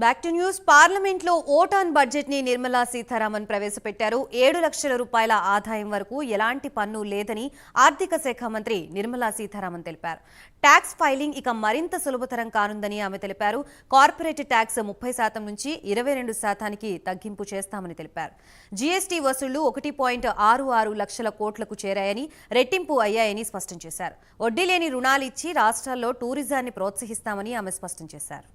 Back to news పార్లమెంట్లో vote on బడ్జెట్ని నిర్మలా సీతారామన్ ప్రవేశపెట్టారు. ఏడు లక్షల రూపాయల ఆదాయం వరకు ఎలాంటి పన్ను లేదని ఆర్థిక శాఖ మంత్రి నిర్మలా సీతారామన్ తెలిపారు. ట్యాక్స్ ఫైలింగ్ ఇక మరింత సులభతరం కానుందని ఆమె తెలిపారు. కార్పొరేట్ ట్యాక్స్ ముప్పై శాతం నుంచి ఇరవై రెండు శాతానికి తగ్గింపు చేస్తామని తెలిపారు. జీఎస్టీ వసూళ్ళు ఒకటి పాయింట్ ఆరు ఆరు లక్షల కోట్లకు చేరాయని రెట్టింపు అయ్యాయని స్పష్టం చేశారు. వడ్డీ లేని రుణాలు ఇచ్చి రాష్ట్రాల్లో టూరిజాన్ని ప్రోత్సహిస్తామని ఆమె స్పష్టం చేశారు.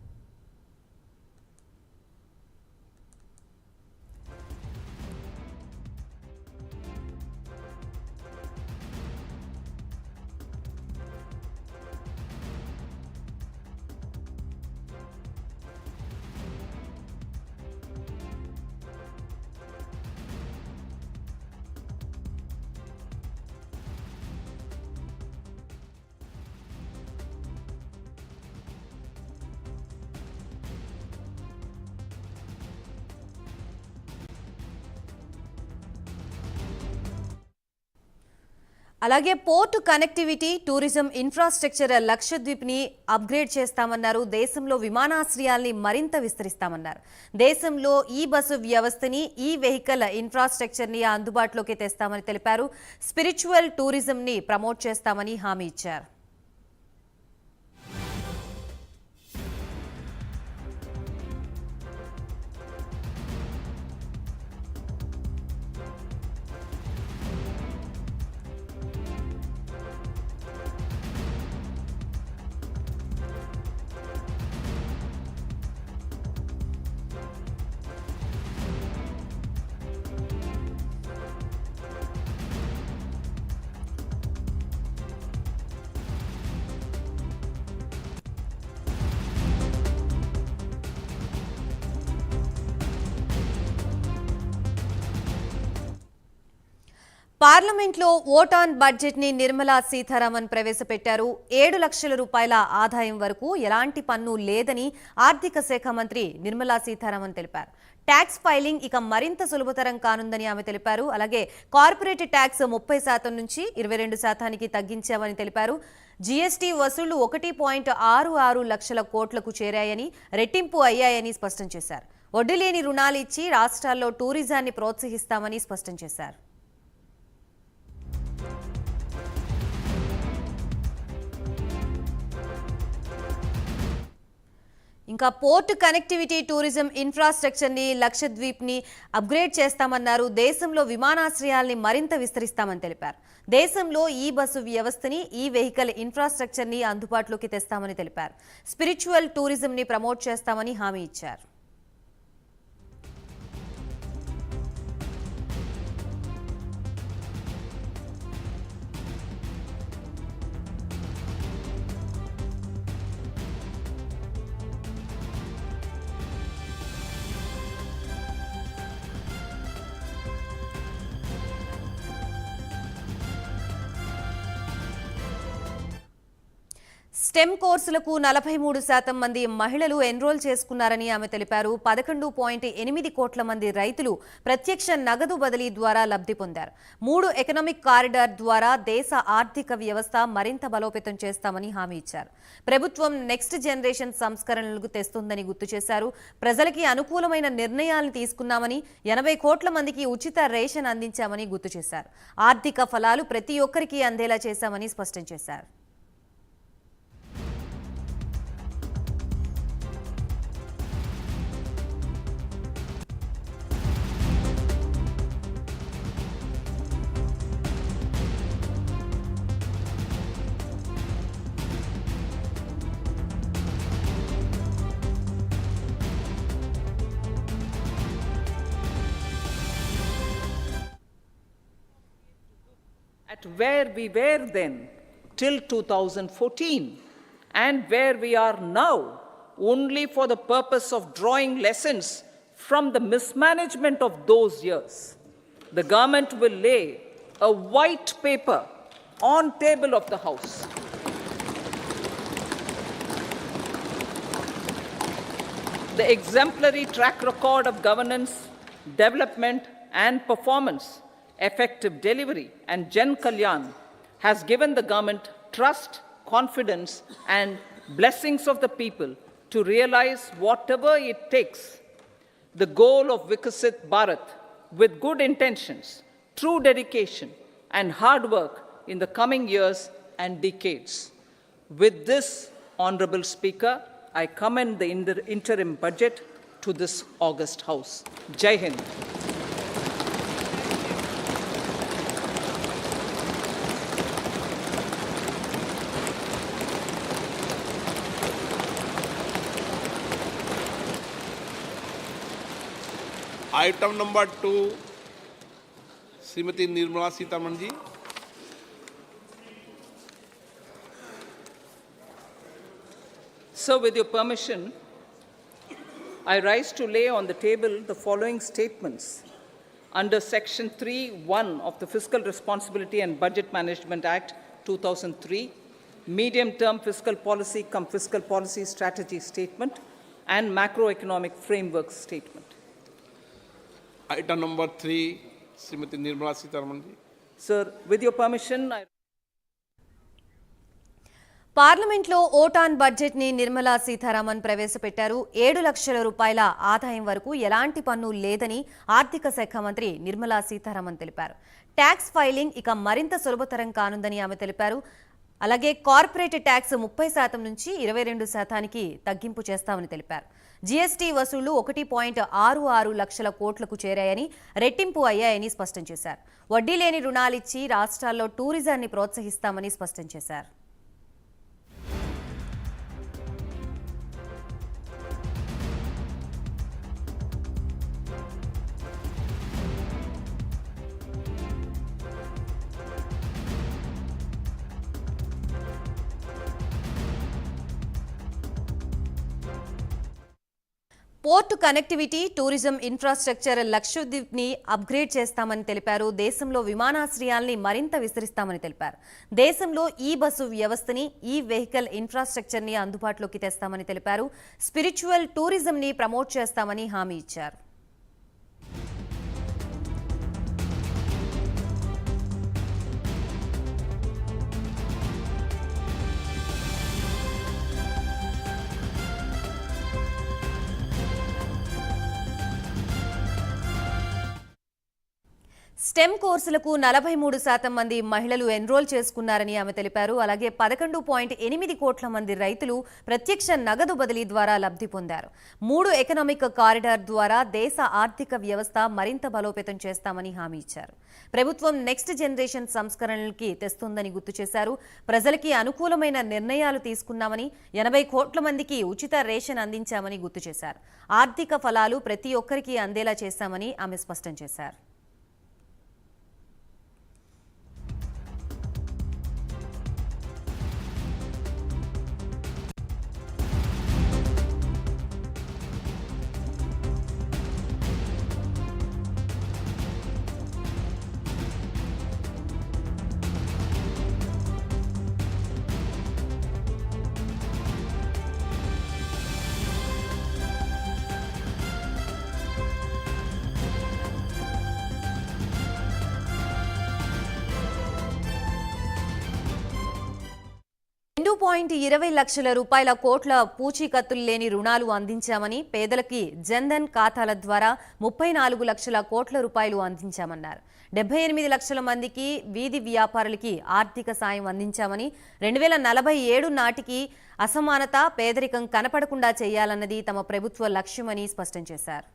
అలాగే పోర్టు కనెక్టివిటీ టూరిజం ఇన్ఫ్రాస్ట్రక్చర్ లక్షద్వీప్ని అప్గ్రేడ్ చేస్తామన్నారు. దేశంలో విమానాశ్రయాల్ని మరింత విస్తరిస్తామన్నారు. దేశంలో ఈ బస్సు వ్యవస్థని ఈ వెహికల్ ఇన్ఫ్రాస్ట్రక్చర్ని అందుబాటులోకి తెస్తామని తెలిపారు. స్పిరిచువల్ టూరిజంని ప్రమోట్ చేస్తామని హామీ ఇచ్చారు. పార్లమెంట్లో ఓట్ ఆన్ నిర్మలా సీతారామన్ ప్రవేశపెట్టారు. ఏడు లక్షల రూపాయల ఆదాయం వరకు ఎలాంటి పన్ను లేదని ఆర్థిక శాఖ మంత్రి నిర్మలా సీతారామన్ తెలిపారు. ట్యాక్స్ ఫైలింగ్ ఇక మరింత సులభతరం కానుందని ఆమె తెలిపారు. అలాగే కార్పొరేట్ ట్యాక్స్ ముప్పై శాతం నుంచి ఇరవై రెండు శాతానికి తగ్గించామని తెలిపారు. జీఎస్టీ వసూళ్ళు ఒకటి పాయింట్ ఆరు ఆరు లక్షల కోట్లకు చేరాయని రెట్టింపు అయ్యాయని స్పష్టం చేశారు. వడ్డీ లేని రుణాలు ఇచ్చి రాష్ట్రాల్లో టూరిజాన్ని ప్రోత్సహిస్తామని స్పష్టం చేశారు. ఇంకా పోర్ట్ కనెక్టివిటీ టూరిజం ఇన్ఫ్రాస్ట్రక్చర్ని లక్షద్వీప్ని అప్గ్రేడ్ చేస్తామన్నారు. దేశంలో విమానాశ్రయాల్ని మరింత విస్తరిస్తామని తెలిపారు. దేశంలో ఈ బస్సు వ్యవస్థని ఈ వెహికల్ ఇన్ఫ్రాస్ట్రక్చర్ని అందుబాటులోకి తెస్తామని తెలిపారు. స్పిరిచువల్ టూరిజం ని ప్రమోట్ చేస్తామని హామీ ఇచ్చారు. స్టెమ్ కోర్సులకు నలభై మూడు శాతం మంది మహిళలు ఎన్రోల్ చేసుకున్నారని ఆమె తెలిపారు. పదకొండు పాయింట్ ఎనిమిది కోట్ల మంది రైతులు ప్రత్యక్ష నగదు బదిలీ ద్వారా లబ్ధి పొందారు. మూడు ఎకనామిక్ కారిడార్ ద్వారా దేశ ఆర్థిక వ్యవస్థ మరింత బలోపేతం చేస్తామని హామీ ఇచ్చారు. ప్రభుత్వం నెక్స్ట్ జనరేషన్ సంస్కరణలకు తెస్తుందని గుర్తు చేశారు. ప్రజలకి అనుకూలమైన నిర్ణయాలను తీసుకున్నామని ఎనభై కోట్ల మందికి ఉచిత రేషన్ అందించామని గుర్తు చేశారు. ఆర్థిక ఫలాలు ప్రతి ఒక్కరికి అందేలా చేశామని స్పష్టం చేశారు. Where we were then till 2014 and where we are now only for the purpose of drawing lessons from the mismanagement of those years the government will lay a white paper on table of the house. The exemplary track record of governance, development, and performance, effective delivery, and Jan Kalyan has given the government trust, confidence, and blessings of the people to realize whatever it takes the goal of Vikasit Bharat with good intentions, true dedication, and hard work in the coming years and decades. With this, Honorable Speaker, I commend the inter- interim budget to this August House. Jai Hind. Item number two, Srimati Nirmala Sitaman ji. So, with your permission, I rise to lay on the table the following statements under Section 3.1 of the Fiscal Responsibility and Budget Management Act 2003, Medium Term Fiscal Policy Come Fiscal Policy Strategy Statement, and Macroeconomic Framework Statement. Item number three Shrimati Nirmala Sitharaman ji. Sir, with your పార్లమెంట్లో vote on బడ్జెట్ని నిర్మలా సీతారామన్ ప్రవేశపెట్టారు. ఏడు లక్షల రూపాయల ఆదాయం వరకు ఎలాంటి పన్ను లేదని ఆర్థిక శాఖ మంత్రి నిర్మలా సీతారామన్ తెలిపారు. ట్యాక్స్ ఫైలింగ్ ఇక మరింత సులభతరం కానుందని ఆమె తెలిపారు. అలాగే కార్పొరేట్ ట్యాక్స్ ముప్పై శాతం నుంచి ఇరవై రెండు శాతానికి తగ్గింపు చేస్తామని తెలిపారు. జీఎస్టీ వసూళ్ళు ఒకటి పాయింట్ ఆరు ఆరు లక్షల కోట్లకు చేరాయని రెట్టింపు అయ్యాయని స్పష్టం చేశారు. వడ్డీ లేని రుణాలిచ్చి రాష్ట్రాల్లో టూరిజాన్ని ప్రోత్సహిస్తామని స్పష్టం చేశారు. పోర్టు కనెక్టివిటీ టూరిజం ఇన్ఫ్రాస్ట్రక్చర్ లక్షద్వీప్ని అప్గ్రేడ్ చేస్తామని తెలిపారు. దేశంలో విమానాశ్రయాల్ని మరింత విస్తరిస్తామని తెలిపారు. దేశంలో ఈ బస్సు వ్యవస్థని ఈ వెహికల్ ఇన్ఫ్రాస్ట్రక్చర్ని అందుబాటులోకి తెస్తామని తెలిపారు. స్పిరిచువల్ టూరిజంని ప్రమోట్ చేస్తామని హామీ ఇచ్చారు. స్టెమ్ కోర్సులకు నలభై మూడు శాతం మంది మహిళలు ఎన్రోల్ చేసుకున్నారని ఆమె తెలిపారు. అలాగే పదకొండు పాయింట్ ఎనిమిది కోట్ల మంది రైతులు ప్రత్యక్ష నగదు బదిలీ ద్వారా లబ్ధి పొందారు. మూడు ఎకనామిక్ కారిడార్ ద్వారా దేశ ఆర్థిక వ్యవస్థ మరింత బలోపేతం చేస్తామని హామీ ఇచ్చారు. ప్రభుత్వం నెక్స్ట్ జనరేషన్ సంస్కరణలకి తెస్తుందని గుర్తు చేశారు. ప్రజలకి అనుకూలమైన నిర్ణయాలు తీసుకున్నామని ఎనభై కోట్ల మందికి ఉచిత రేషన్ అందించామని గుర్తు చేశారు. ఆర్థిక ఫలాలు ప్రతి ఒక్కరికి అందేలా చేశామని ఆమె స్పష్టం చేశారు. పాయింట్ ఇరవై లక్షల రూపాయల కోట్ల పూచీకత్తులు లేని రుణాలు అందించామని పేదలకి జన్ధన్ ఖాతాల ద్వారా ముప్పై నాలుగు లక్షల కోట్ల రూపాయలు అందించామన్నారు. డెబ్బై ఎనిమిది లక్షల మందికి వీధి వ్యాపారులకి ఆర్థిక సాయం అందించామని రెండు వేల నలభై ఏడు నాటికి అసమానత పేదరికం కనపడకుండా చేయాలన్నది తమ ప్రభుత్వ లక్ష్యమని స్పష్టం చేశారు.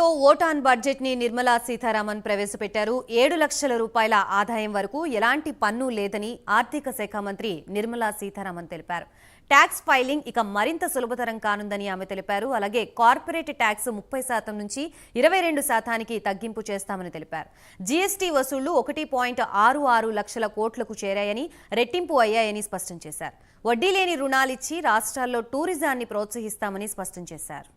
పార్లమెంట్లో ఓటాన్ బడ్జెట్ని నిర్మలా సీతారామన్ ప్రవేశపెట్టారు. ఏడు లక్షల రూపాయల ఆదాయం వరకు ఎలాంటి పన్ను లేదని ఆర్థిక శాఖ మంత్రి నిర్మలా సీతారామన్ తెలిపారు. ట్యాక్స్ ఫైలింగ్ ఇక మరింత సులభతరం కానుందని ఆమె తెలిపారు. అలాగే కార్పొరేట్ ట్యాక్స్ ముప్పై శాతం నుంచి ఇరవై రెండు శాతానికి తగ్గింపు చేస్తామని తెలిపారు. జీఎస్టీ వసూళ్ళు ఒకటి పాయింట్ ఆరు ఆరు లక్షల కోట్లకు చేరాయని రెట్టింపు అయ్యాయని స్పష్టం చేశారు. వడ్డీ లేని రుణాలిచ్చి రాష్ట్రాల్లో టూరిజాన్ని ప్రోత్సహిస్తామని స్పష్టం చేశారు.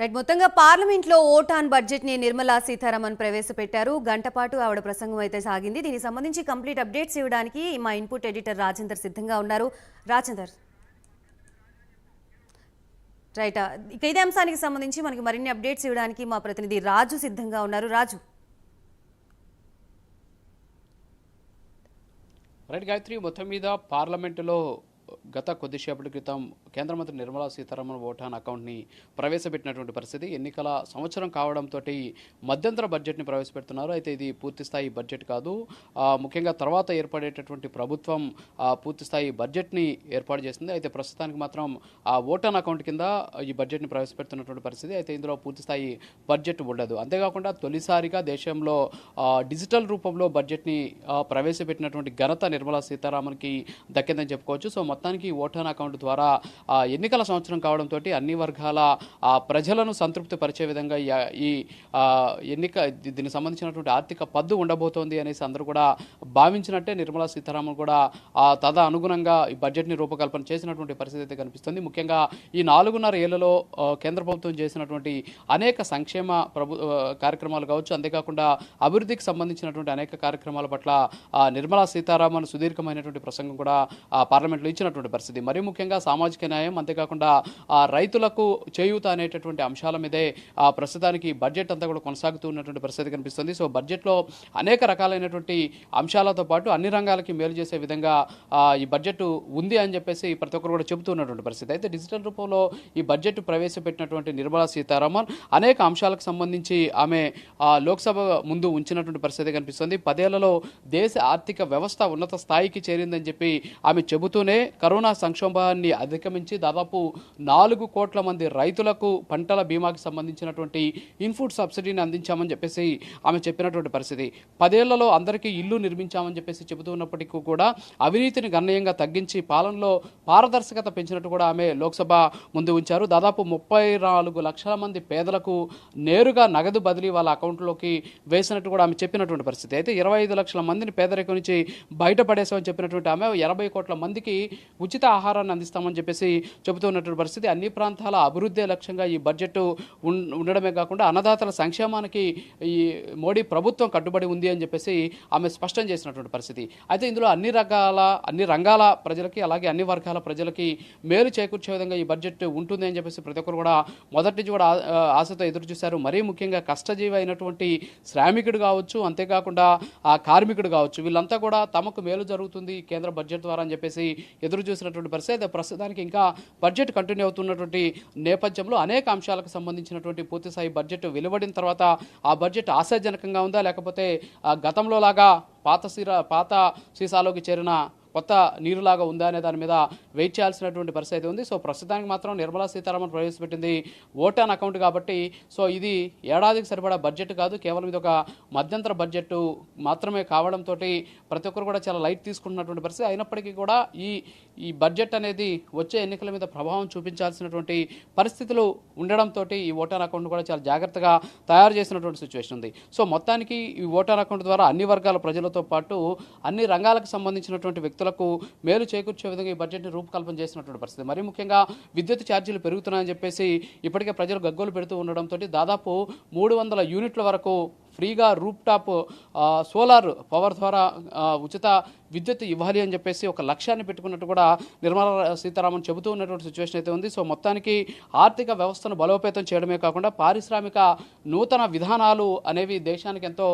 రైట్ మొత్తంగా పార్లమెంట్లో ఓట్ బడ్జెట్ని నిర్మలా సీతారామన్ ప్రవేశపెట్టారు. గంటపాటు ఆవిడ ప్రసంగం అయితే సాగింది. దీనికి సంబంధించి కంప్లీట్ అప్డేట్స్ ఇవ్వడానికి మా ఇన్పుట్ ఎడిటర్ రాజేందర్ సిద్ధంగా ఉన్నారు. రాజేందర్. రైట్ ఇక ఇదే అంశానికి సంబంధించి మనకి మరిన్ని అప్డేట్స్ ఇవ్వడానికి మా ప్రతినిధి రాజు సిద్ధంగా ఉన్నారు. రాజు. రైట్ గాయత్రి మొత్తం మీద పార్లమెంటులో గత కొద్దిసేపటి క్రితం కేంద్ర మంత్రి నిర్మలా సీతారామన్ ఓటాన్ అకౌంట్ని ప్రవేశపెట్టినటువంటి పరిస్థితి. ఎన్నికల సంవత్సరం కావడంతో మధ్యంతర బడ్జెట్ని ప్రవేశపెడుతున్నారు. అయితే ఇది పూర్తిస్థాయి బడ్జెట్ కాదు. ముఖ్యంగా తర్వాత ఏర్పడేటటువంటి ప్రభుత్వం ఆ, పూర్తిస్థాయి బడ్జెట్ని ఏర్పాటు చేసింది. అయితే ప్రస్తుతానికి మాత్రం ఆ ఓటాన్ అకౌంట్ కింద ఈ బడ్జెట్ని ప్రవేశపెడుతున్నటువంటి పరిస్థితి. అయితే ఇందులో పూర్తిస్థాయి బడ్జెట్ ఉండదు. అంతేకాకుండా తొలిసారిగా దేశంలో డిజిటల్ రూపంలో బడ్జెట్ని ప్రవేశపెట్టినటువంటి ఘనత నిర్మలా సీతారామన్కి దక్కిందని చెప్పుకోవచ్చు. సో మొత్తానికి ఓటాన్ అకౌంట్ ద్వారా ఎన్నికల సంవత్సరం కావడంతో అన్ని వర్గాల ఆ, ప్రజలను సంతృప్తి పరిచే విధంగా ఈ- ఎన్నిక దీనికి సంబంధించినటువంటి ఆర్థిక పద్దు ఉండబోతోంది అనేసి అందరూ కూడా భావించినట్టే నిర్మలా సీతారామన్ కూడా తద అనుగుణంగా ఈ బడ్జెట్ని రూపకల్పన చేసినటువంటి పరిస్థితి అయితే కనిపిస్తుంది. ముఖ్యంగా ఈ నాలుగున్నర ఏళ్ళలో కేంద్ర ప్రభుత్వం చేసినటువంటి అనేక సంక్షేమ ప్రభు కార్యక్రమాలు కావచ్చు అంతేకాకుండా అభివృద్ధికి సంబంధించినటువంటి అనేక కార్యక్రమాల పట్ల నిర్మలా సీతారామన్ సుదీర్ఘమైనటువంటి ప్రసంగం కూడా పార్లమెంట్లో ఇచ్చిన ఇచ్చినటువంటి పరిస్థితి. మరీ ముఖ్యంగా సామాజిక న్యాయం అంతేకాకుండా ఆ, రైతులకు చేయూత అనేటటువంటి అంశాల మీదే ఆ, ప్రస్తుతానికి బడ్జెట్ అంతా కూడా కొనసాగుతూ ఉన్నటువంటి పరిస్థితి కనిపిస్తుంది. సో బడ్జెట్లో అనేక రకాలైనటువంటి అంశాలతో పాటు అన్ని రంగాలకి మేలు చేసే విధంగా ఈ బడ్జెట్ ఉంది అని చెప్పేసి ప్రతి ఒక్కరు కూడా చెబుతూ ఉన్నటువంటి పరిస్థితి. అయితే డిజిటల్ రూపంలో ఈ బడ్జెట్ ప్రవేశపెట్టినటువంటి నిర్మలా సీతారామన్ అనేక అంశాలకు సంబంధించి ఆమె ఆ, లోక్సభ ముందు ఉంచినటువంటి పరిస్థితి కనిపిస్తుంది. పదేళ్ళలో దేశ ఆర్థిక వ్యవస్థ ఉన్నత స్థాయికి చేరిందని చెప్పి ఆమె చెబుతూనే కరోనా సంక్షోభాన్ని అధిగమించి దాదాపు నాలుగు కోట్ల మంది రైతులకు పంటల బీమాకి సంబంధించినటువంటి ఇన్పుట్ సబ్సిడీని అందించామని చెప్పేసి ఆమె చెప్పినటువంటి పరిస్థితి. పదేళ్ళలో అందరికీ ఇల్లు నిర్మించామని చెప్పేసి చెబుతూ ఉన్నప్పటికీ కూడా అవినీతిని గణనీయంగా తగ్గించి పాలనలో పారదర్శకత పెంచినట్టు కూడా ఆమె లోక్సభ ముందు ఉంచారు. దాదాపు ముప్పై నాలుగు లక్షల మంది పేదలకు నేరుగా నగదు బదిలీ వాళ్ళ అకౌంట్లోకి వేసినట్టు కూడా ఆమె చెప్పినటువంటి పరిస్థితి. అయితే ఇరవై ఐదు లక్షల మందిని పేదరికం నుంచి బయటపడేసామని చెప్పినటువంటి ఆమె ఎనభై కోట్ల మందికి ఉచిత ఆహారాన్ని అందిస్తామని చెప్పేసి చెబుతున్నటువంటి పరిస్థితి. అన్ని ప్రాంతాల అభివృద్ధి లక్ష్యంగా ఈ బడ్జెట్ ఉండడమే కాకుండా అన్నదాతల సంక్షేమానికి ఈ మోడీ ప్రభుత్వం కట్టుబడి ఉంది అని చెప్పేసి ఆమె స్పష్టం చేసినటువంటి పరిస్థితి. అయితే ఇందులో అన్ని రకాల అన్ని రంగాల ప్రజలకి అలాగే అన్ని వర్గాల ప్రజలకి మేలు చేకూర్చే విధంగా ఈ బడ్జెట్ ఉంటుంది అని చెప్పేసి ప్రతి ఒక్కరు కూడా మొదటి నుంచి కూడా ఆశతో ఎదురు చూశారు. మరీ ముఖ్యంగా కష్టజీవి అయినటువంటి శ్రామికుడు కావచ్చు అంతేకాకుండా ఆ కార్మికుడు కావచ్చు వీళ్ళంతా కూడా తమకు మేలు జరుగుతుంది కేంద్ర బడ్జెట్ ద్వారా అని చెప్పేసి ఎదురు చూసినటువంటి పరిస్థితి అయితే ప్రస్తుతానికి ఇంకా బడ్జెట్ కంటిన్యూ అవుతున్నటువంటి నేపథ్యంలో అనేక అంశాలకు సంబంధించినటువంటి పూర్తిస్థాయి బడ్జెట్ వెలువడిన తర్వాత ఆ బడ్జెట్ ఆశాజనకంగా ఉందా? లేకపోతే ఆ గతంలో లాగా పాత సీరా పాత సీసాలోకి చేరిన కొత్త నీరులాగా ఉందా అనే దాని మీద వెయిట్ చేయాల్సినటువంటి పరిస్థితి అయితే ఉంది. సో ప్రస్తుతానికి మాత్రం నిర్మలా సీతారామన్ ప్రవేశపెట్టింది ఓటాన్ అకౌంట్ కాబట్టి సో ఇది ఏడాదికి సరిపడా బడ్జెట్ కాదు. కేవలం ఇది ఒక మధ్యంతర బడ్జెట్ మాత్రమే కావడంతో ప్రతి ఒక్కరు కూడా చాలా లైట్ తీసుకుంటున్నటువంటి పరిస్థితి. అయినప్పటికీ కూడా ఈ ఈ బడ్జెట్ అనేది వచ్చే ఎన్నికల మీద ప్రభావం చూపించాల్సినటువంటి పరిస్థితులు ఉండడంతో ఈ ఓటాన్ అకౌంట్ కూడా చాలా జాగ్రత్తగా తయారు చేసినటువంటి సిచ్యువేషన్ ఉంది. సో మొత్తానికి ఈ ఓటాన్ అకౌంట్ ద్వారా అన్ని వర్గాల ప్రజలతో పాటు అన్ని రంగాలకు సంబంధించినటువంటి వ్యక్తులకు మేలు చేకూర్చే విధంగా ఈ బడ్జెట్ని రూపకల్పన చేసినటువంటి పరిస్థితి. మరీ ముఖ్యంగా విద్యుత్ ఛార్జీలు పెరుగుతున్నాయని చెప్పేసి ఇప్పటికే ప్రజలు గగ్గోలు పెడుతూ ఉండడంతో దాదాపు మూడు వందల యూనిట్ల వరకు ఫ్రీగా రూప్ టాప్ సోలార్ పవర్ ద్వారా ఉచిత విద్యుత్ ఇవ్వాలి అని చెప్పేసి ఒక లక్ష్యాన్ని పెట్టుకున్నట్టు కూడా నిర్మలా సీతారామన్ చెబుతూ ఉన్నటువంటి సిచ్యువేషన్ అయితే ఉంది. సో మొత్తానికి ఆర్థిక వ్యవస్థను బలోపేతం చేయడమే కాకుండా పారిశ్రామిక నూతన విధానాలు అనేవి దేశానికి ఎంతో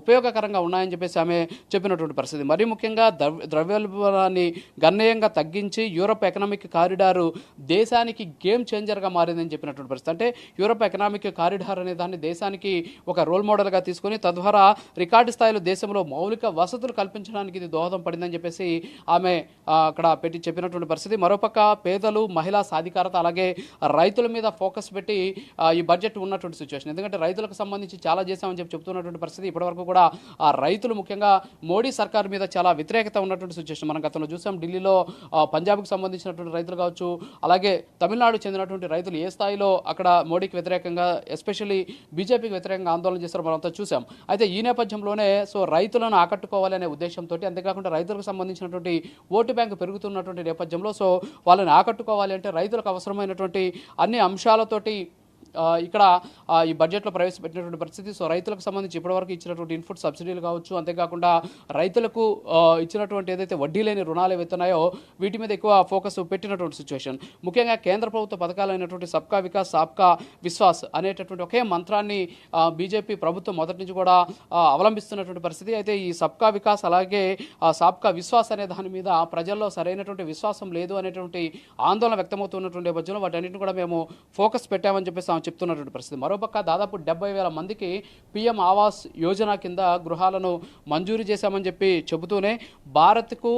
ఉపయోగకరంగా ఉన్నాయని చెప్పేసి ఆమె చెప్పినటువంటి పరిస్థితి. మరీ ముఖ్యంగా ద్రవ్య ద్రవ్యోల్బణాన్ని గణనీయంగా తగ్గించి యూరప్ ఎకనామిక్ కారిడారు దేశానికి గేమ్ చేంజర్గా మారిందని చెప్పినటువంటి పరిస్థితి. అంటే యూరప్ ఎకనామిక్ కారిడార్ అనే దాన్ని దేశానికి ఒక రోల్ మోడల్గా తీసుకొని తద్వారా రికార్డు స్థాయిలో దేశంలో మౌలిక వసతులు కల్పించడానికి ఇది దోహదం పడిందని చెప్పేసి ఆమె అక్కడ పెట్టి చెప్పినటువంటి పరిస్థితి. మరోపక్క పేదలు మహిళా సాధికారత అలాగే రైతుల మీద ఫోకస్ పెట్టి ఈ బడ్జెట్ ఉన్నటువంటి సిచ్యువేషన్ ఎందుకంటే రైతులకు సంబంధించి చాలా చేశామని చెప్పి చెప్తున్నటువంటి పరిస్థితి ఇప్పటివరకు కూడా ఆ రైతులు ముఖ్యంగా మోడీ సర్కార్ మీద చాలా వ్యతిరేకత ఉన్నటువంటి సిచ్యువేషన్ మనం గతంలో చూసాం ఢిల్లీలో ఆ, పంజాబ్కి సంబంధించినటువంటి రైతులు కావచ్చు అలాగే తమిళనాడు చెందినటువంటి రైతులు ఏ స్థాయిలో అక్కడ మోడీకి వ్యతిరేకంగా ఎస్పెషల్లీ బీజేపీకి వ్యతిరేకంగా ఆందోళన చేస్తారో మనం చూసాం. అయితే ఈ నేపథ్యంలోనే సో రైతులను ఆకట్టుకోవాలనే ఉద్దేశంతో అంతేకాకుండా రైతులకు సంబంధించినటువంటి ఓటు బ్యాంకు పెరుగుతున్నటువంటి నేపథ్యంలో సో వాళ్ళని ఆకట్టుకోవాలి అంటే రైతులకు అవసరమైనటువంటి అన్ని అంశాలతోటి ఇక్కడ ఈ బడ్జెట్లో ప్రవేశపెట్టినటువంటి పరిస్థితి. సో రైతులకు సంబంధించి ఇప్పటివరకు ఇచ్చినటువంటి ఇన్పుట్ సబ్సిడీలు కావచ్చు అంతేకాకుండా రైతులకు ఇచ్చినటువంటి ఏదైతే వడ్డీ లేని రుణాలు ఏవైతున్నాయో వీటి మీద ఎక్కువ ఫోకస్ పెట్టినటువంటి సిచ్యువేషన్ ముఖ్యంగా కేంద్ర ప్రభుత్వ పథకాలైనటువంటి సబ్కా వికాస్ సాబ్కా విశ్వాస్ అనేటటువంటి ఒకే మంత్రాన్ని బీజేపీ ప్రభుత్వం మొదటి నుంచి కూడా అవలంబిస్తున్నటువంటి పరిస్థితి. అయితే ఈ సబ్కా వికాస్ అలాగే సాబ్కా విశ్వాస్ అనే దాని మీద ప్రజల్లో సరైనటువంటి విశ్వాసం లేదు అనేటువంటి ఆందోళన వ్యక్తమవుతున్నటువంటి నేపథ్యంలో వాటన్నిటిని కూడా మేము ఫోకస్ పెట్టామని చెప్పేసి చెప్తున్నటువంటి పరిస్థితి. మరోపక్క దాదాపు డెబ్బై వేల మందికి పిఎం ఆవాస్ యోజన కింద గృహాలను మంజూరు చేశామని చెప్పి చెబుతూనే భారత్కు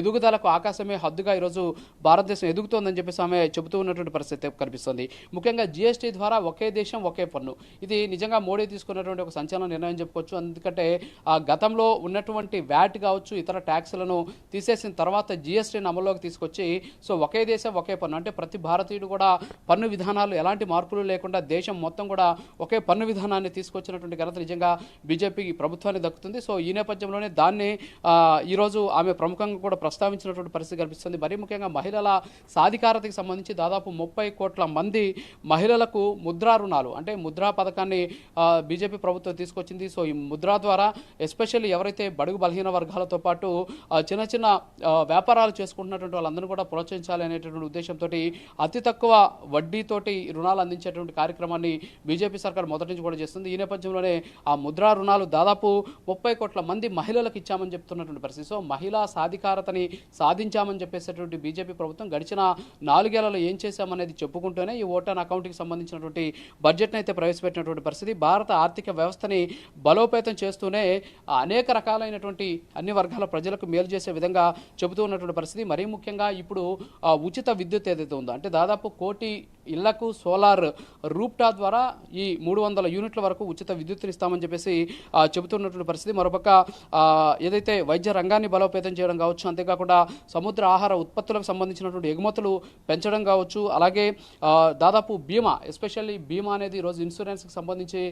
ఎదుగుదలకు ఆకాశమే హద్దుగా ఈరోజు భారతదేశం ఎదుగుతోందని చెప్పేసి ఆమె చెబుతూ ఉన్నటువంటి పరిస్థితి కనిపిస్తుంది. ముఖ్యంగా జీఎస్టీ ద్వారా ఒకే దేశం ఒకే పన్ను. ఇది నిజంగా మోడీ తీసుకున్నటువంటి ఒక సంచలన నిర్ణయం చెప్పుకోవచ్చు. ఎందుకంటే ఆ గతంలో ఉన్నటువంటి వ్యాట్ కావచ్చు ఇతర ట్యాక్స్లను తీసేసిన తర్వాత జీఎస్టీని అమల్లోకి తీసుకొచ్చి సో ఒకే దేశం ఒకే పన్ను. అంటే ప్రతి భారతీయుడు కూడా పన్ను విధానాలు ఎలాంటి మార్పులు లేకుండా దేశం మొత్తం కూడా ఒకే పన్ను విధానాన్ని తీసుకొచ్చినటువంటి ఘనత నిజంగా బీజేపీ ప్రభుత్వాన్ని దక్కుతుంది. సో ఈ నేపథ్యంలోనే దాన్ని ఈరోజు ఆమె ప్రముఖంగా కూడా ప్రస్తావించినటువంటి పరిస్థితి కనిపిస్తుంది. మరీ ముఖ్యంగా మహిళల సాధికారతకి సంబంధించి దాదాపు ముప్పై కోట్ల మంది మహిళలకు ముద్రా రుణాలు అంటే ముద్రా పథకాన్ని బీజేపీ ప్రభుత్వం తీసుకొచ్చింది. సో ఈ ముద్రా ద్వారా ఎస్పెషల్లీ ఎవరైతే బడుగు బలహీన వర్గాలతో పాటు చిన్న చిన్న వ్యాపారాలు చేసుకుంటున్నటువంటి వాళ్ళందరూ కూడా ప్రోత్సహించాలి అనేటటువంటి ఉద్దేశంతో అతి తక్కువ వడ్డీతోటి రుణాలు అందించేటువంటి కార్యక్రమాన్ని బీజేపీ సర్కార్ మొదటి నుంచి కూడా చేస్తుంది. ఈ నేపథ్యంలోనే ఆ ముద్రా రుణాలు దాదాపు ముప్పై కోట్ల మంది మహిళలకు ఇచ్చామని చెప్తున్నటువంటి పరిస్థితి. సో మహిళా సాధికారత సాధికారతని సాధించామని చెప్పేసేటువంటి బీజేపీ ప్రభుత్వం గడిచిన నాలుగేళ్ళలో ఏం చేశామనేది చెప్పుకుంటూనే ఈ ఓటాన్ అకౌంట్కి సంబంధించినటువంటి బడ్జెట్ని అయితే ప్రవేశపెట్టినటువంటి పరిస్థితి. భారత ఆర్థిక వ్యవస్థని బలోపేతం చేస్తూనే అనేక రకాలైనటువంటి అన్ని వర్గాల ప్రజలకు మేలు చేసే విధంగా చెబుతూ ఉన్నటువంటి పరిస్థితి. మరీ ముఖ్యంగా ఇప్పుడు ఆ, ఉచిత విద్యుత్ ఏదైతే ఉందో అంటే దాదాపు కోటి ఇళ్ళకు సోలార్ రూప్టా ద్వారా ఈ మూడు వందల యూనిట్ల వరకు ఉచిత విద్యుత్తులు ఇస్తామని చెప్పేసి చెబుతున్నటువంటి పరిస్థితి. మరోపక్క ఏదైతే వైద్య రంగాన్ని బలోపేతం చేయడం కావచ్చు అంతేకాకుండా సముద్ర ఆహార ఉత్పత్తులకు సంబంధించినటువంటి ఎగుమతులు పెంచడం కావచ్చు అలాగే దాదాపు బీమా ఎస్పెషల్లీ బీమా అనేది ఈరోజు ఇన్సూరెన్స్కి సంబంధించి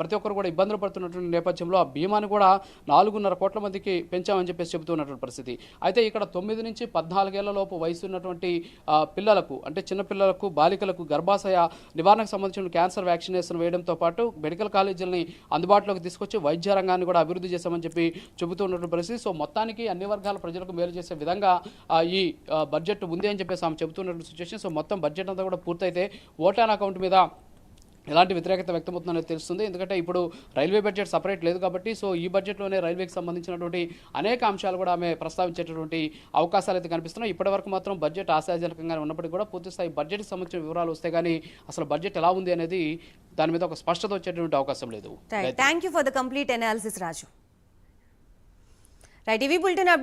ప్రతి ఒక్కరు కూడా ఇబ్బందులు పడుతున్నటువంటి నేపథ్యంలో ఆ బీమాని కూడా నాలుగున్నర కోట్ల మందికి పెంచామని చెప్పేసి చెబుతున్నటువంటి పరిస్థితి. అయితే ఇక్కడ తొమ్మిది నుంచి పద్నాలుగేళ్ళ లోపు వయసు ఉన్నటువంటి పిల్లలకు అంటే చిన్నపిల్లలకు బాలికలకు బాలికలకు గర్భాశయ నివారణకు సంబంధించిన క్యాన్సర్ వ్యాక్సినేషన్ వేయడంతో పాటు మెడికల్ కాలేజీలని అందుబాటులోకి తీసుకొచ్చి వైద్య రంగాన్ని కూడా అభివృద్ధి చేశామని చెప్పి చెబుతూ ఉన్నటువంటి పరిస్థితి. సో మొత్తానికి అన్ని వర్గాల ప్రజలకు మేలు చేసే విధంగా ఈ బడ్జెట్ ఉంది అని చెప్పేసి ఆమె చెబుతున్నటువంటి సిచ్యువేషన్ సో మొత్తం బడ్జెట్ అంతా కూడా పూర్తయితే ఓటాన్ అకౌంట్ మీద ఎలాంటి వ్యతిరేకత వ్యక్తమవుతుందనేది తెలుస్తుంది. ఎందుకంటే ఇప్పుడు రైల్వే బడ్జెట్ సపరేట్ లేదు కాబట్టి సో ఈ బడ్జెట్లోనే రైల్వేకి సంబంధించినటువంటి అనేక అంశాలు కూడా ఆమె ప్రస్తావించేటటువంటి అవకాశాలు అయితే కనిపిస్తున్నాయి. ఇప్పటివరకు మాత్రం బడ్జెట్ ఆశాజనకంగానే ఉన్నప్పటికీ కూడా పూర్తి స్థాయి బడ్జెట్కి సంబంధించిన వివరాలు వస్తే కానీ అసలు బడ్జెట్ ఎలా ఉంది అనేది దాని మీద ఒక స్పష్టత వచ్చేటువంటి అవకాశం లేదు. Thank you for the complete analysis Raju right ఇవి బులెటిన్ అప్డేట్